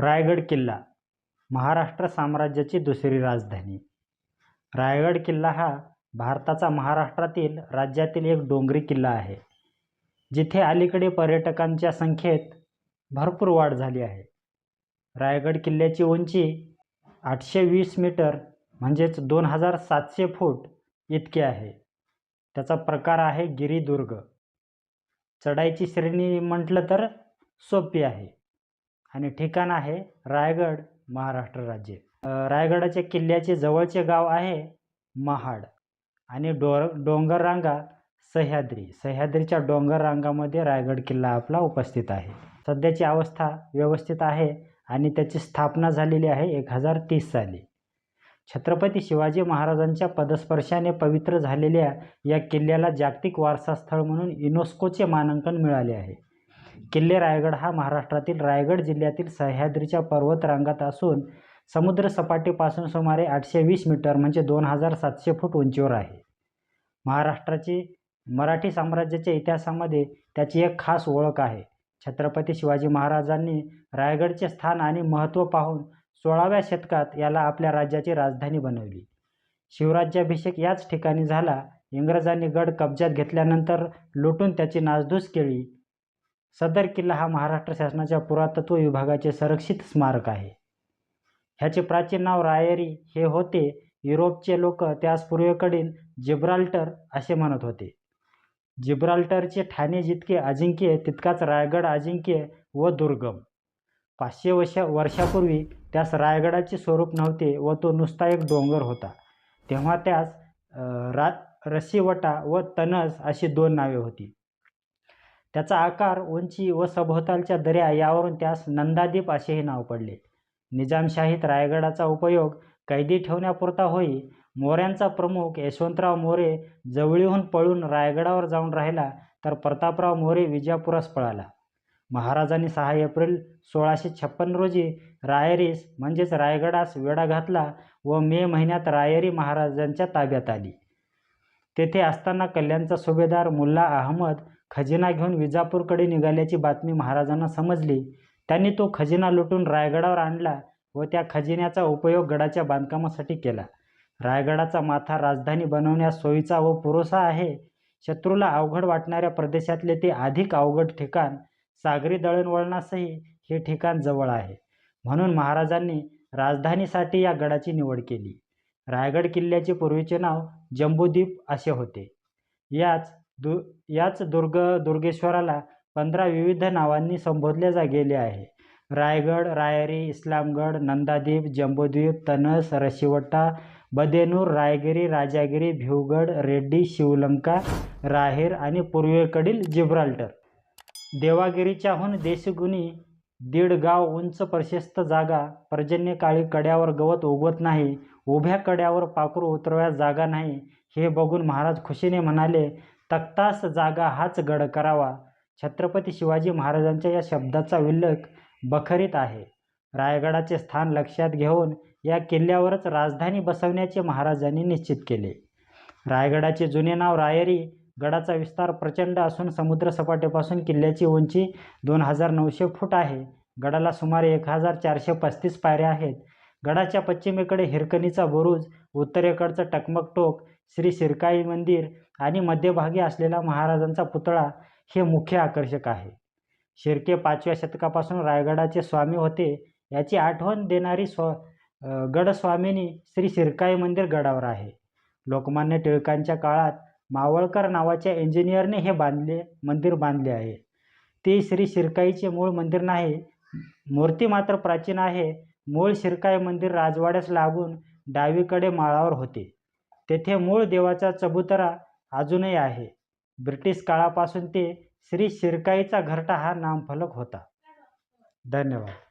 रायगड किल्ला महाराष्ट्र साम्राज्याची दुसरी राजधानी. रायगड किल्ला हा भारताचा महाराष्ट्रातील राज्यातील एक डोंगरी किल्ला आहे. जिथे अलीकडे पर्यटकांच्या संख्येत भरपूर वाढ झाली आहे. रायगड किल्ल्याची उंची आठशे वीस मीटर म्हणजेच दोन हजार सातशे फूट इतकी आहे. त्याचा प्रकार आहे गिरिदुर्ग. चढाईची श्रेणी म्हटलं तर सोपी आहे. आणि ठिकाण आहे रायगड महाराष्ट्र राज्य. रायगडाच्या किल्ल्याचे जवळचे गाव आहे महाड आणि डो डोंगर रांगा सह्याद्री. सह्याद्रीच्या डोंगर रांगामध्ये रायगड किल्ला आपला उपस्थित आहे. सध्याची अवस्था व्यवस्थित आहे आणि त्याची स्थापना झालेली आहे एक हजार तीस साली. छत्रपती शिवाजी महाराजांच्या पदस्पर्शाने पवित्र झालेल्या या किल्ल्याला जागतिक वारसा स्थळ म्हणून युनेस्कोचे मानांकन मिळाले आहे. किल्ले रायगड हा महाराष्ट्रातील रायगड जिल्ह्यातील सह्याद्रीच्या पर्वतरांगात असून समुद्र सपाटीपासून सुमारे आठशे वीस मीटर म्हणजे दोन हजार सातशे फूट उंचीवर आहे. महाराष्ट्राची मराठी साम्राज्याच्या इतिहासामध्ये त्याची एक खास ओळख आहे. छत्रपती शिवाजी महाराजांनी रायगडचे स्थान आणि महत्त्व पाहून सोळाव्या शतकात याला आपल्या राज्याची राजधानी बनवली. शिवराज्याभिषेक याच ठिकाणी झाला. इंग्रजांनी गड कब्जात घेतल्यानंतर लुटून त्याची नासधूस केली. सदर किल्ला हा महाराष्ट्र शासनाच्या पुरातत्व विभागाचे संरक्षित स्मारक आहे. ह्याचे प्राचीन नाव रायरी हे होते. युरोपचे लोक त्यास पूर्वेकडील जिब्राल्टर असे म्हणत होते. जिब्राल्टरचे ठाणे जितके अजिंक्य तितकाच रायगड अजिंक्य व दुर्गम. पाचशे वर्ष वर्षापूर्वी त्यास रायगडाचे स्वरूप नव्हते व तो नुसता एक डोंगर होता. तेव्हा त्यास रा रशीवटा व तनस अशी दोन नावे होती. त्याचा आकार उंची व सभोवतालच्या दर्या यावरून त्यास नंदादीप असेही नाव पडले. निजामशाहीत रायगडाचा उपयोग कैदी ठेवण्यापुरता होई मोऱ्यांचा प्रमुख यशवंतराव मोरे जवळीहून पळून रायगडावर जाऊन राहिला तर प्रतापराव मोरे विजापुरास पळाला. महाराजांनी सहा एप्रिल सोळाशे छप्पन रोजी रायरीस म्हणजेच रायगडास वेढा घातला व मे महिन्यात रायरी महाराजांच्या ताब्यात आली. तेथे असताना कल्याणचा सुभेदार मुल्ला अहमद खजिना घेऊन विजापूरकडे निघाल्याची बातमी महाराजांना समजली. त्यांनी तो खजिना लुटून रायगडावर आणला व त्या खजिन्याचा उपयोग गडाच्या बांधकामासाठी केला. रायगडाचा माथा राजधानी बनवण्यास सोयीचा व पुरोसा आहे. शत्रूला अवघड वाटणाऱ्या प्रदेशातले ते अधिक अवघड ठिकाण सागरी दळणवळणासही हे ठिकाण जवळ आहे. म्हणून महाराजांनी राजधानीसाठी या गडाची निवड केली. रायगड किल्ल्याचे पूर्वीचे नाव जंबूद्वीप असे होते. याच दु याच दुर्ग दुर्गेश्वराला पंधरा विविध नावांनी संबोधले जा गेले आहे. रायगड रायरी इस्लामगड नंदादीप जंबूद्वीप तनस रशिवट्टा बदेनूर रायगिरी राजागिरी भिवगड रेड्डी शिवलंका राहेर आणि पूर्वेकडील जिब्राल्टर. देवागिरीच्याहून देशगुणी दीड गाव उंच प्रशस्त जागा पर्जन्यकाळी कड्यावर गवत उगवत नाही उभ्या कड्यावर पाखरू उतरव्यास जागा नाही हे बघून महाराज खुशीने म्हणाले तक्तास जागा हाच गड करावा. छत्रपती शिवाजी महाराजांच्या या शब्दाचा उल्लेख बखरीत आहे. रायगडाचे स्थान लक्षात घेऊन या किल्ल्यावरच राजधानी बसवण्याचे महाराजांनी निश्चित केले. रायगडाचे जुने नाव रायरी गडाचा विस्तार प्रचंड असून समुद्रसपाटीपासून किल्ल्याची उंची दोन हजार नऊशे फूट आहे. गडाला सुमारे एक हजार चारशे पस्तीस पायऱ्या आहेत. गडाच्या पश्चिमेकडे हिरकणीचा बुरुज उत्तरेकडचं टकमक टोक श्री शिरकाई मंदिर आणि मध्यभागी असलेला महाराजांचा पुतळा हे मुख्य आकर्षक आहे. शिर्के पाचव्या शतकापासून रायगडाचे स्वामी होते याची आठवण देणारी स्व गडस्वामिनी श्री शिरकाई मंदिर गडावर आहे. लोकमान्य टिळकांच्या काळात मावळकर नावाच्या इंजिनियरने हे बांधले मंदिर बांधले आहे. ते श्री शिरकाईचे मूळ मंदिर नाही मूर्ती मात्र प्राचीन आहे. मूळ शिरकाई मंदिर राजवाड्यास लागून डावीकडे माळावर होते. तेथे मूळ देवाचा चबुतरा अजूनही आहे. ब्रिटिश काळापासून ते श्री शिरकाईचा घरटा हा नामफलक होता. धन्यवाद.